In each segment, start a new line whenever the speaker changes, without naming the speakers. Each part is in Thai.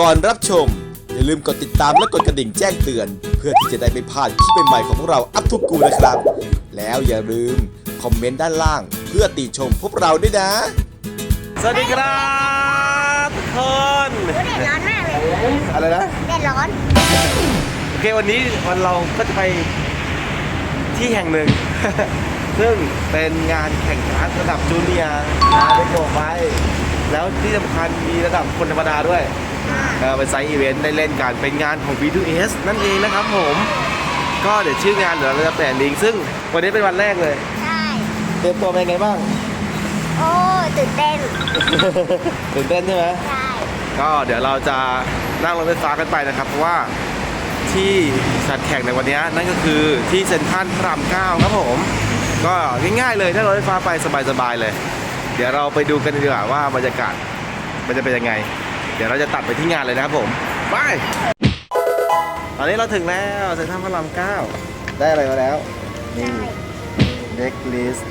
ก่อนรับชม อย่าลืมกดติดตามและกดกระดิ่งแจ้งเตือน เพื่อที่จะได้ไม่พลาดคลิปใหม่ๆของพวกเราอัพทุกกูนะครับ แล้วอย่าลืมคอมเมนต์ด้านล่าง เพื่อติชมพวกเราด้วยนะ
สวัสดีครับทุกคน
แดดร้อนมากเลย
อะไรนะ
แดดร้อน
โอเควันนี้วันเราก็จะไปที่แห่งหนึ่ง ซึ่งเป็นงานแข่งขันระดับจูเนียร์นะได้โกไปแล้วที่สำคัญมีระดับคนธรรมดาด้วย เออเป็นไซต์อีเวนต์ได้เล่นกันเป็นงานของ B2S นั่นเองนะครับผม ก็เดี๋ยวชื่องานเดี๋ยวเราจะแปะลิงก์ซึ่งวันนี้เป็นวันแรกเลย
ใช่
เตรียมตัวเป็นไงบ้าง
โอ้ตื่นเต้น
ตื่นเต้นใช่ไหม
ใช่
ก็เดี๋ยวเราจะนั่งรถไฟฟ้ากันไปนะครับ เพราะว่าที่จัดแข่งในวันนี้นั่นก็คือที่เซ็นทรัลพระรามเก้าครับผม ก็ง่ายๆเลยถ้ารถไฟฟ้าไปสบายๆเลย เดี๋ยวเราไปดูกันดีกว่าว่าบรรยากาศมันจะเป็นยังไง เดี๋ยวเราจะตัดไปที่งานเลยนะครับผมไปตอนนี้เราถึงแล้วเซ็นทรัลพระรามเก้าได้อะไรมาแล้ว นี่เด็กลิสต์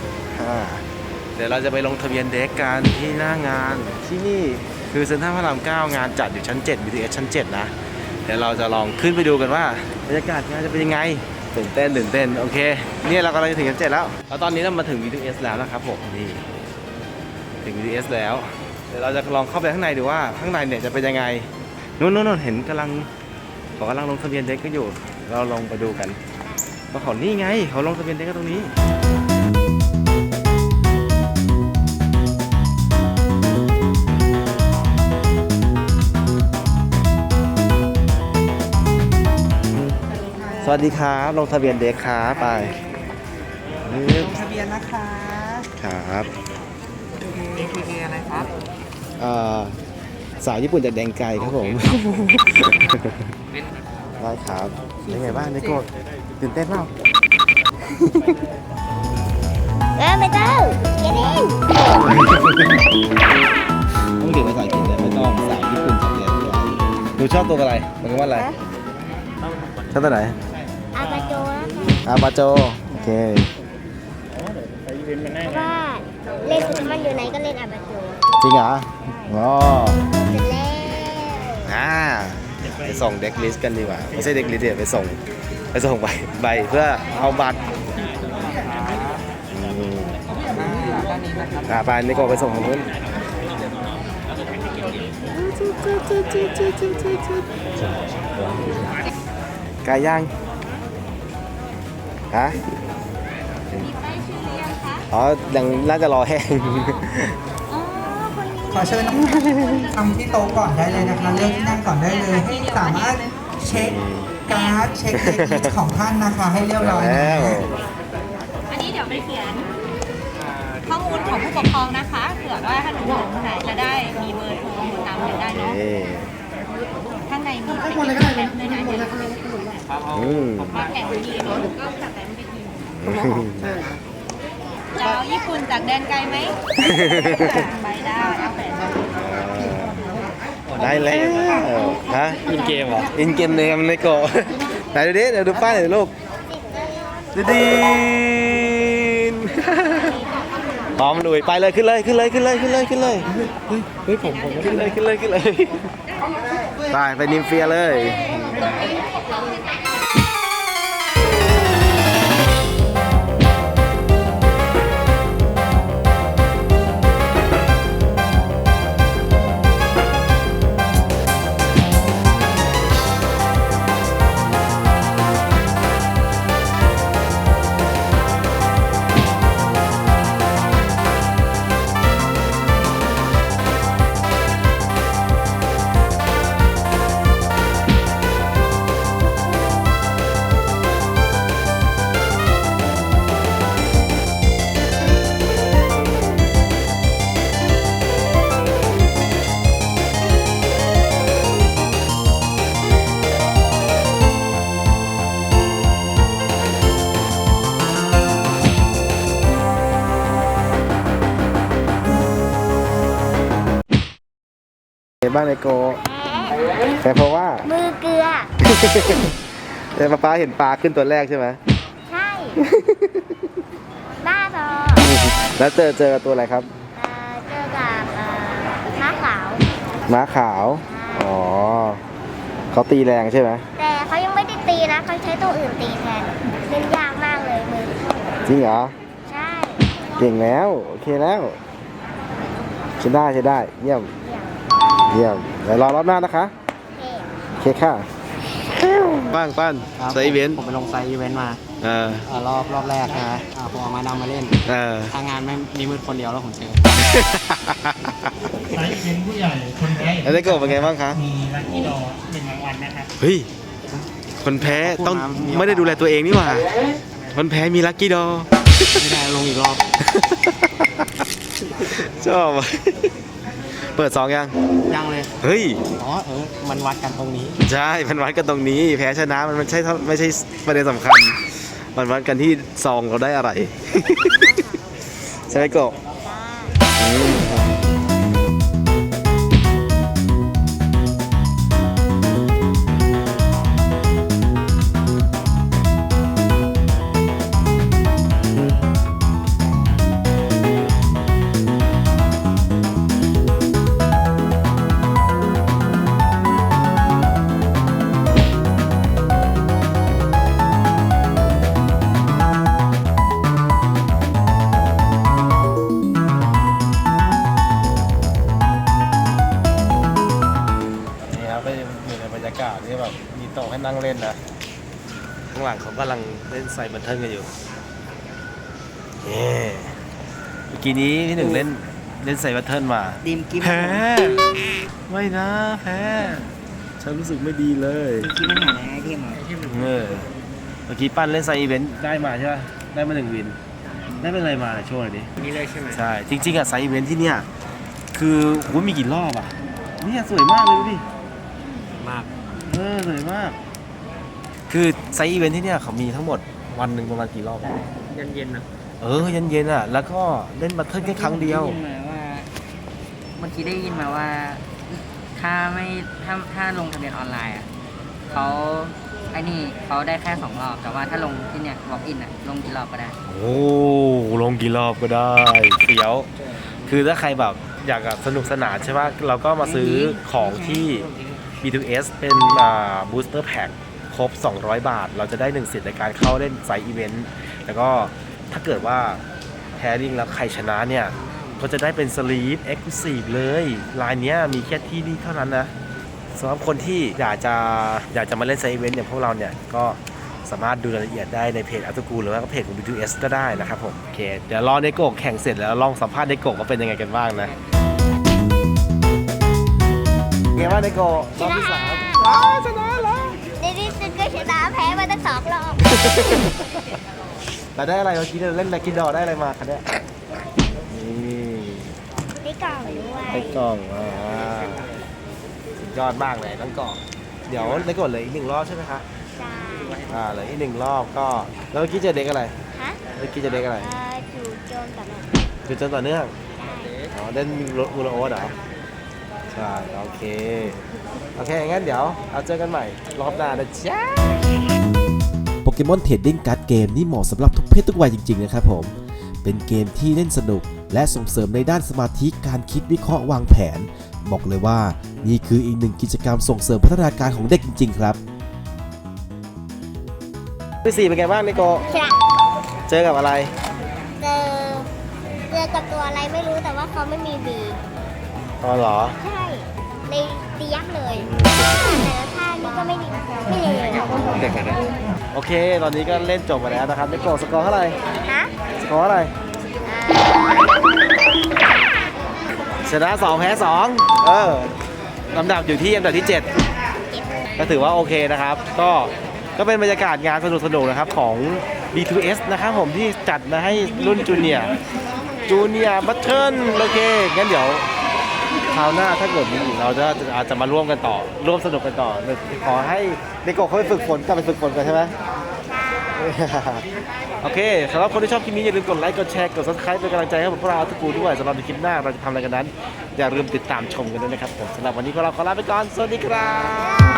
เดี๋ยวเราจะไปลงทะเบียนเด็กกันที่หน้างานที่นี่คือเซ็นทรัลพระรามเก้างานจัดอยู่ชั้น 7 BTS ชั้น 7 นะ เดี๋ยวเราจะลองขึ้นไปดูกันว่าบรรยากาศงานจะเป็นยังไงตื่นเต้นตื่นเต้นโอเคเนี่ยเรากำลังจะถึงชั้น 7 แล้วแล้วตอนนี้เรามาถึง BTS แล้วนะครับผมนี่ถึง BTS แล้ว ดี๋ยวเราจะลองเข้าไปข้างในดูว่าข้างในเนี่ยจะเป็นยังไงนู้นนู้นนู้นเห็นกำลังเขากำลังลงทะเบียนเด็กกันอยู่ เราลองไปดูกันว่าเขานี่ไง เขาลงทะเบียนเด็กกันตรงนี้สวัสดีครับลงทะเบียนเด็กครับไปนี่
ทะเบียนนะคะ
ครับ
AKA อะไรครับ
เอ่อสาวญี่ปุ่นจากแดงไกลครับผมได้ครับเป็นไงบ้างนิโก้ตื่นเต้นเปล่า
เออไม่ต้องเย็นเอง
ต้องเรียนภาษาอังกฤษเลยไม่ต้องสาวญี่ปุ่นจากแดงไกลหนูชอบตัวอะไรมันก็ว่าอะไรชอบตัวไหน
อาบาโจนะคะ
อาบาโจ โอเค
เพราะว่าเล่นมันอยู่ไหนก็เล่นอาบาโจ
จริงเหรออ๋อ
เสร็จแล้ว
อ่าไปส่งเด็กลิสต์กันดีกว่า ไม่ใช่เด็กลิสต์เดี๋ยวไปส่ง ไปส่งใบใบเพื่อเอาบัตรอืม
ด้านนี้นะครับ
อ่าไปนิโก้ไปส่งทางนู้นไก่ย่างฮะอ๋อยังน่าจะรอแห้ง
ขอเชิญน้องทำที่โต๊ะก่อนได้เลยนะคะ เลือกที่นั่งก่อนได้เลย ให้สามารถเช็คการ์ดเช็คเช็คลิสต์ของท่านนะคะ ให้เรียบร้อย
แล้
นะ
ว
อันนี้เดี๋ยวไปเขียน ข้อมูลของผู้ปกครองนะคะเผื่อว่าถ้าหนูอยู่ตรงไหนจะได้มีเบอร์โทรตามกันได้เนาะ
เอ๊ะ
ข้างในมีเป็นแบบด้วยนะเนี่ย
อืม
มาแข่งทีเนาะก็จัดแต่ไม่ที จะเอาญี่ปุ่นจากแดนไกลไหมไปได้เอาแปด
ได้แล้วฮะอินเกมเหรออินเกมเลยมันไม่โกะไหนดูดิเดี๋ยวดูป้ายหน่อยลูกดีดีนพร้อมลุยไปเลยขึ้นเลยขึ้นเลยขึ้นเลยขึ้นเลยขึ้นเลยเฮ้ยผมผมขึ้นเลยขึ้นเลยขึ้นเลยไปไปนิมเฟียเลย บ้างไอโก แต่เพราะว่า
มือเกลือ
แต่ป้าป้าเห็นปลาขึ้นตัวแรกใช่ไหม
ใช่ บ้าบอ
แล้วเจอเจอตัวอะไรครับ
เอ่อเจอกับเอ่อม้าขาว
ม้าขาว อ๋อเขาตีแรงใช่ไหม
แต่เขายังไม่ได้ตีนะเขาใช้ตัวอื่นตีแทนเล่นยากมากเลยมือ
จริงเหรอ
ใช่
เก่งแล้ว โอเคแล้วใช้ได้ใช้ได้ เยี่ยม
เยี่ยม
เยี่ยมเดี๋ยวรอรอบหน้านะคะ
เท่
โอเคค่ะป้านป้าน
ครับ
ไซเวน
ผมไปลงไซต์อีเวนต์มา
เออ
เอ่อรอบรอบแรกนะฮะอ่าผมเอาไม้ดำมาเล่น
เออ
ทางงานไม่มีมืดคนเดียวแล้วผมเจอ
ไซส์เป็นผู้ใหญ่ คนแพ้
แล้วได้โกบเป็นไงบ้างคะ
มีลัคกี้ดอหนึ่งรางวัลนะครับ
เฮ้ยคนแพ้ต้องไม่ได้ดูแลตัวเองนี่หว่าคนแพ้มีลัคกี้ดอ
ไม่ได้ลงอีกรอบ
ชอบอะ เปิดสองยัง
ยังเลย
เฮ้ย
อ๋อเออ มันวัดกันตรงนี้
ใช่ มันวัดกันตรงนี้ แพ้ชนะมันไม่ใช่เท่าไม่ใช่ประเด็นสำคัญ มันวัดกันที่ซองเราได้อะไร ใช่ไหมโกบ มีโต๊ะให้นั่งเล่นนะข้างหลังเขากำลังเล่นใส่บันเทิงกันอยู่เย้เมื่อกี้นี้พี่หนึ่งเล่นเล่นใส่บันเทิงมา
ดิมกิม
แพ้ ไม่นะแพ้ ฉันรู้สึกไม่ดีเลย
กิมมันหาอะไรที่มา
เออเมื่อกี้ปั้นเล่นไซอีเวนต์ได้มาใช่ป่ะได้มาหนึ่งวิน ได้เป็นอะไรมาในช่วงนี้
นี่เลยใช่ไหม
ใช่ จริงๆอะไซอีเวนต์ที่เนี่ยคือโหมีกี่รอบอะเนี่ยสวยมากเลยดูดิ
มาก
เออสวยมาก คือไซต์อีเวนท์ที่เนี่ยเขามีทั้งหมดวันหนึ่งประมาณกี่รอบอะ
เย็นเย็นๆนะ
เออเย็นๆอะ แล้วก็เล่นบัตเทิลแค่ครั้งเดียว
ได้นมาว่าเมื่อกี้ได้ยินมาว่า ถ้าไม่ถ้าถ้าลงทะเบียนออนไลน์อะเขาไอ้นี่เขาได้แค่สองรอบ แต่ว่าถ้าลงที่เนี่ย walk in อะ ลงกี่รอบก็ได้
โอ้ลงกี่รอบก็ได้เสียว คือถ้าใครแบบอยากแบบสนุกสนานใช่ป่ะเราก็มาซื้อของที่ B2S เป็นอ่า booster pack ครบ 200 บาท เราจะได้หนึ่งสิทธิ์ในการเข้าเล่นไซต์อีเวนต์ แล้วก็ถ้าเกิดว่าแพริงแล้วใครชนะเนี่ยก็จะได้เป็นสลีปเอ็กซ์คลูซีฟเลยลายเนี้ยมีแค่ที่นี่เท่านั้นนะสำหรับคนที่อยากจะอยากจะมาเล่นไซต์อีเวนต์อย่างพวกเราเนี่ยก็สามารถดูรายละเอียดได้ในเพจอัตกูหรือว่าเพจของ B2S ก็ได้นะครับผมโอเคเดี๋ยวรอในโกกแข่งเสร็จแล้วลองสัมภาษณ์ในโกกว่าเป็นยังไงกันบ้างนะ ไงบ้างในโกกรอบที่สาม
ในที่สุดก็ชนะแพ้มาตั้งสองรอบ
แต่ได้อะไรเมื่อกี้เราเล่นแล็กกี้ดอได้อะไรมาคะเนี่ยนี่
ได้กล่องด้วย
ได้กล่องอ่าสุดยอดมากเลยทั้งกล่องเดี๋ยวในโกดเหลยอีกหนึ่งรอบใช่ไหมคะ
ใช่
อ่าเหลืออีกหนึ่งรอบก็แล้วเมื่อกี้เจะเด็กอะไร
ฮะ
เมื่อกี้เจะเด็กอะไร
เอ่อจู่โจมกับมัน
จุดจนต่อเนื่อง
ได้
อ๋อเล่นมูลโอสเหรอ ใช่ โอเค โอเค งั้นเดี๋ยวเอาเจอกันใหม่ รอบหน้านะจ๊ะ
โปเกมอนเทรดดิ้งการ์ดเกมนี่เหมาะสำหรับทุกเพศทุกวัยจริง ๆ นะครับผม เป็นเกมที่เล่นสนุก และส่งเสริมในด้านสมาธิการคิดวิเคราะห์วางแผน บอกเลยว่า นี่คืออีกหนึ่งกิจกรรมส่งเสริมพัฒนาการของเด็กจริง ๆ ครับ
ที่สี่เป็นไงบ้างนิโก
ชนะ
เจอกับอะไร
เจอ เจอกับตัวอะไรไม่รู้แต่ว่าเขาไม่มีบี
อ๋อเหรอ
ใช่ ในตียักษ์เลยแต่ละท่านี่ก็ไม่ดีไม่ดีเลย
เด็กเลยนะโอเค ตอนนี้ก็เล่นจบไปแล้วนะครับนิโกสกอร์เท่าไหร่
ฮะ
สกอร์เท่าไหร่ชนะ2แพ้2เออลำดับอยู่ที่อันดับที่ 7 ก็ถือว่าโอเคนะครับ ก็ก็เป็นบรรยากาศงานสนุกๆนะครับของ B2S นะครับผมที่จัดมาให้รุ่นจูเนียร์จูเนียร์บัตเทิลโอเคงั้นเดี๋ยว คราวหน้าถ้าเกิดมีอีกเราจะอาจจะมาร่วมกันต่อ ร่วมสนุกกันต่อ ขอให้เด็กโกเขาไปฝึกฝนกลับไปฝึกฝนกันใช่ไหมโอเคสำหรับคนที่ชอบคลิปนี้อย่าลืมกดไลค์ กดแชร์ กด subscribe เป็นกำลังใจให้พวกเราทุกคูด้วยสำหรับในคลิปหน้าเราจะทำอะไรกันนั้น อย่าลืมติดตามชมกันด้วยนะครับผมสำหรับวันนี้พวกเราขอลาไปก่อน สวัสดีครับ